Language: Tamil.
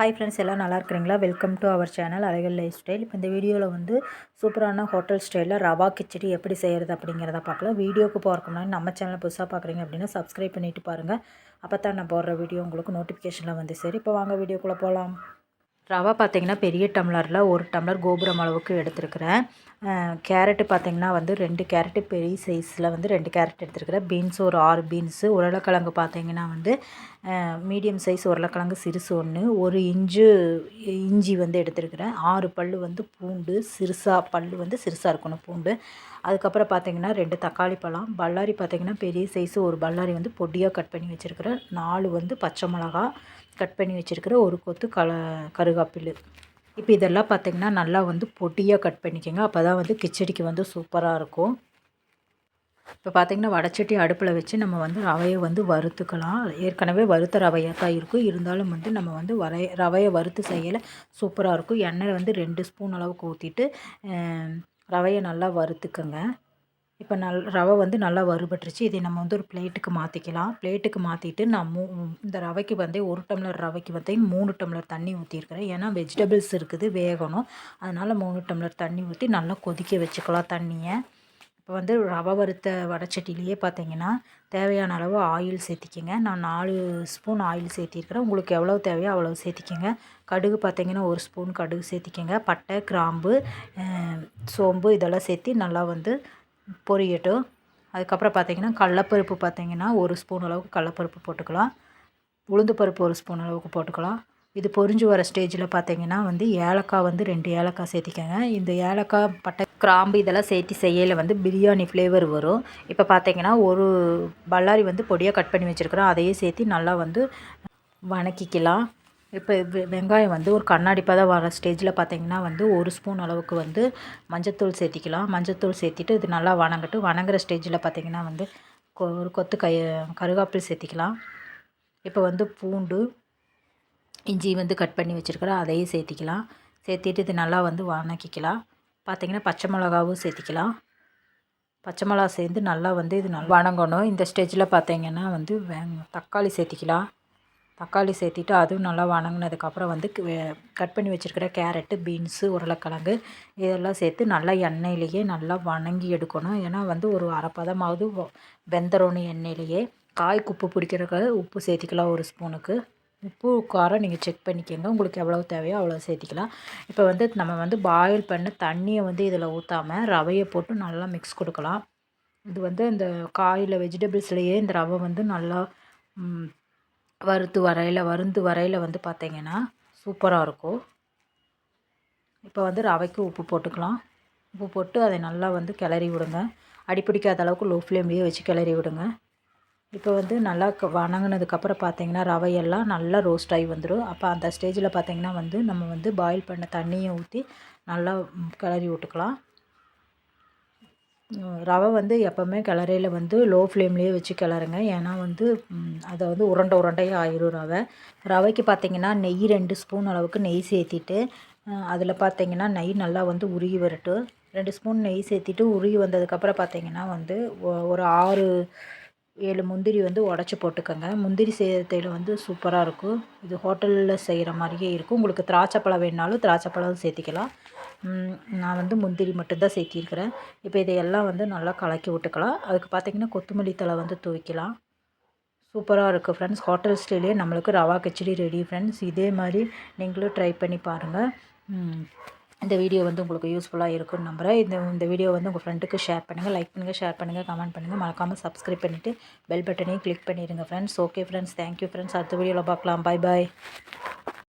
ஹாய் ஃப்ரெண்ட்ஸ் எல்லாம் நல்லா இருக்கிறீங்களா? வெல்கம் டு அவர் சேனல் அழகல் லைஃப் ஸ்டைல் இப்போ இந்த வீடியோவில் வந்து சூப்பரான ஹோட்டல் ஸ்டைலில் ரவா கிச்சடி எப்படி செய்கிறது அப்படிங்கிறத பார்க்கலாம். வீடியோக்கு போகிறக்கு முன்னாடி நம்ம சேனலை புதுசாக பார்க்குறீங்க அப்படின்னா சப்ஸ்கிரைப் பண்ணிட்டு பாருங்கள் அப்போ தான் நான் போடுற வீடியோ உங்களுக்கு நோட்டிஃபிகேஷனில் வந்து சரி இப்போ வாங்க வீடியோக்குள்ளே போகலாம் ரவா பார்த்திங்கன்னா பெரிய டம்ளரில் ஒரு டம்ளர் கோபுரம் அளவுக்கு எடுத்துருக்கிறேன். கேரட்டு பார்த்திங்கன்னா வந்து ரெண்டு கேரட்டு பெரிய சைஸில் வந்து ரெண்டு கேரட் எடுத்துருக்கிறேன். பீன்ஸ் ஒரு ஆறு பீன்ஸு. உருளைக்கிழங்கு பார்த்திங்கன்னா வந்து மீடியம் சைஸ் உருளைக்கிழங்கு சிறுசு ஒன்று ஒரு இஞ்சு இஞ்சி வந்து எடுத்துருக்கிறேன். ஆறு பல் வந்து பூண்டு சிறுசாக பல் வந்து சிறுசாக இருக்கணும் பூண்டு. அதுக்கப்புறம் பார்த்திங்கன்னா ரெண்டு தக்காளி பழம். பல்லாரி பார்த்திங்கன்னா பெரிய சைஸு ஒரு பல்லாரி வந்து பொடியாக கட் பண்ணி வச்சுருக்கிறேன். நாலு வந்து பச்சை மிளகா கட் பண்ணி வச்சுருக்கிற ஒரு கொத்து கல கருகாப்பில் இப்போ இதெல்லாம் பார்த்திங்கன்னா நல்லா வந்து பொடியாக கட் பண்ணிக்கோங்க. அப்போ தான் வந்து கிச்சடிக்கு வந்து சூப்பராக இருக்கும். இப்போ பார்த்திங்கன்னா வடச்சட்டி அடுப்பில் வச்சு நம்ம வந்து ரவையை வந்து வறுத்துக்கலாம். ஏற்கனவே வறுத்த ரவையாக தான் இருக்கும். இருந்தாலும் வந்து நம்ம வந்து வரைய ரவையை வறுத்து செய்யலை சூப்பராக இருக்கும். எண்ணெய் வந்து ரெண்டு ஸ்பூன் அளவுக்கு ஊற்றிட்டு ரவையை நல்லா வறுத்துக்கோங்க. இப்போ நல் ரவை வந்து நல்லா வறுபட்டுருச்சு. இதை நம்ம வந்து ஒரு பிளேட்டுக்கு மாற்றிக்கலாம் பிளேட்டுக்கு மாற்றிட்டு நான் மூ இந்த ரவைக்கு வந்து ஒரு டம்ளர் ரவைக்கு வந்து மூணு டம்ளர் தண்ணி ஊற்றிருக்கிறேன் ஏன்னா வெஜிடபிள்ஸ் இருக்குது வேகணும். அதனால் மூணு டம்ளர் தண்ணி ஊற்றி நல்லா கொதிக்க வச்சுக்கலாம் தண்ணியை. இப்போ வந்து ரவை வறுத்த வடச்சட்டிலேயே பார்த்தீங்கன்னா தேவையான அளவு ஆயில் சேர்த்திக்கிங்க. நான் நாலு ஸ்பூன் ஆயில் சேர்த்திருக்கிறேன். உங்களுக்கு எவ்வளோ தேவையோ அவ்வளோ சேர்த்திக்கிங்க. கடுகு பார்த்திங்கன்னா ஒரு ஸ்பூன் கடுகு சேர்த்திக்கிங்க. பட்டை கிராம்பு சோம்பு இதெல்லாம் சேர்த்தி நல்லா வந்து பொரியட்டும். அதுக்கப்புறம் பார்த்திங்கன்னா கடலப்பருப்பு பார்த்திங்கன்னா ஒரு ஸ்பூன் அளவுக்கு கடலப்பருப்பு போட்டுக்கலாம். உளுந்து பருப்பு ஒரு ஸ்பூன் அளவுக்கு போட்டுக்கலாம். இது பொரிஞ்சு வர ஸ்டேஜில் பார்த்திங்கன்னா வந்து ஏலக்காய் வந்து ரெண்டு ஏலக்காய் சேர்த்திக்கங்க. இந்த ஏலக்காய் பட்டை கிராம்பு இதெல்லாம் சேர்த்து செய்யல வந்து பிரியாணி ஃப்ளேவர் வரும். இப்போ பார்த்திங்கன்னா ஒரு பல்லாரி வந்து பொடியாக கட் பண்ணி வச்சுருக்குறோம். அதையே சேர்த்து நல்லா வந்து வணக்கிக்கலாம். இப்போ வெங்காயம் வந்து ஒரு கண்ணாடி பதம் வர ஸ்டேஜில் பார்த்தீங்கன்னா வந்து ஒரு ஸ்பூன் அளவுக்கு வந்து மஞ்சத்தூள் சேர்த்திக்கலாம். மஞ்சத்தூள் சேர்த்திட்டு இது நல்லா வணங்கட்டு வணங்குற ஸ்டேஜில் பார்த்தீங்கன்னா வந்து ஒரு கொத்து கை கருகாப்பில் சேர்த்திக்கலாம். இப்போ வந்து பூண்டு இஞ்சி வந்து கட் பண்ணி வச்சுருக்கிறோம் அதையும் சேர்த்திக்கலாம். சேர்த்திட்டு இது நல்லா வந்து வணக்கிக்கலாம். பார்த்திங்கன்னா பச்சை மிளகாவும் சேர்த்திக்கலாம். பச்சை மிளகா சேர்ந்து நல்லா வந்து இது நல்லா வணங்கணும். இந்த ஸ்டேஜில் பார்த்தீங்கன்னா வந்து தக்காளி சேர்த்திக்கலாம். தக்காளி சேர்த்திட்டு அதுவும் நல்லா வணங்கினதுக்கப்புறம் வந்து கட் பண்ணி வச்சுருக்கிற கேரட்டு பீன்ஸு உருளைக்கிழங்கு இதெல்லாம் சேர்த்து நல்லா எண்ணெயிலேயே நல்லா வணங்கி எடுக்கணும். ஏன்னா வந்து ஒரு அரைப்பதமாவது வெந்தரணும் எண்ணெயிலேயே காய்க்கு உப்பு பிடிக்கிறக்க உப்பு சேர்த்திக்கலாம் ஒரு ஸ்பூனுக்கு. உப்பு காரம் நீங்கள் செக் பண்ணிக்கோங்க. உங்களுக்கு எவ்வளோ தேவையோ அவ்வளோ சேர்த்திக்கலாம். இப்போ வந்து நம்ம வந்து பாயில் பண்ண தண்ணியை வந்து இதில் ஊற்றாமல் ரவையை போட்டு நல்லா மிக்ஸ் கொடுக்கலாம். இது வந்து இந்த காயில் வெஜிடபிள்ஸ்லேயே இந்த ரவை வந்து நல்லா வறுத்து வரையில் வருந்து வரையில் வந்து பார்த்திங்கன்னா சூப்பராக இருக்கும். இப்போ வந்து ரவைக்கு உப்பு போட்டுக்கலாம். உப்பு போட்டு அதை நல்லா வந்து கிளறி விடுங்க. அடிப்பிடிக்காத அளவுக்கு லோ ஃப்ளேம்லேயே வச்சு கிளறி விடுங்க. இப்போ வந்து நல்லா வணங்கினதுக்கப்புறம் பார்த்திங்கன்னா ரவையெல்லாம் நல்லா ரோஸ்ட் ஆகி வந்துடும் அப்போ அந்த ஸ்டேஜில் பார்த்திங்கன்னா வந்து நம்ம வந்து பாயில் பண்ண தண்ணியை ஊற்றி நல்லா கிளறி விட்டுக்கலாம். ரவை வந்து எப்போவுமே கிளறையில் வந்து லோ ஃப்ளேம்லேயே வச்சு கிளறுங்க. ஏன்னா வந்து அதை வந்து உருண்டை உருண்டையாக ஆயிரும் ரவை. ரவைக்கு பார்த்திங்கன்னா நெய் ரெண்டு ஸ்பூன் அளவுக்கு நெய் சேர்த்திட்டு அதில் பார்த்திங்கன்னா நெய் நல்லா வந்து உருகி வரட்டும். ரெண்டு ஸ்பூன் நெய் சேர்த்திட்டு உருகி வந்ததுக்கப்புறம் பார்த்திங்கன்னா வந்து ஒரு ஆறு ஏழு முந்திரி வந்து உடச்சி போட்டுக்கோங்க. முந்திரி செய்கிறதையில் வந்து சூப்பராக இருக்கும். இது ஹோட்டலில் செய்கிற மாதிரியே இருக்கும். உங்களுக்கு திராட்சை பழம் வேணுனாலும் திராட்சை பழம் சேர்த்திக்கலாம். நான் வந்து முந்திரி மட்டும்தான் சேர்த்திருக்கிறேன். இப்போ இதையெல்லாம் வந்து நல்லா கலக்கி விட்டுக்கலாம். அதுக்கு பார்த்திங்கன்னா கொத்தமல்லி தழை வந்து துவைக்கலாம். சூப்பராக இருக்குது ஃப்ரெண்ட்ஸ் ஹோட்டல் ஸ்டைலே நம்மளுக்கு ரவா கிச்சடி ரெடி ஃப்ரெண்ட்ஸ் இதே மாதிரி நீங்களும் ட்ரை பண்ணி பாருங்கள் இந்த வீடியோ வந்து உங்களுக்கு யூஸ்ஃபுல்லாக இருக்கும்னு நம்புகிறேன் இந்த இந்த வீடியோ வந்து உங்கள் ஃப்ரெண்டுக்கு ஷேர் பண்ணுங்கள் லைக் பண்ணுங்கள் ஷேர் பண்ணுங்கள் கமெண்ட் பண்ணுங்கள் மறக்காமல் சப்ஸ்கிரைப் பண்ணிவிட்டு பெல் பட்டனையும் கிளிக் பண்ணிடுங்க friends okay friends thank you friends அடுத்த வீடியோவில் பார்க்கலாம். பாய் பாய்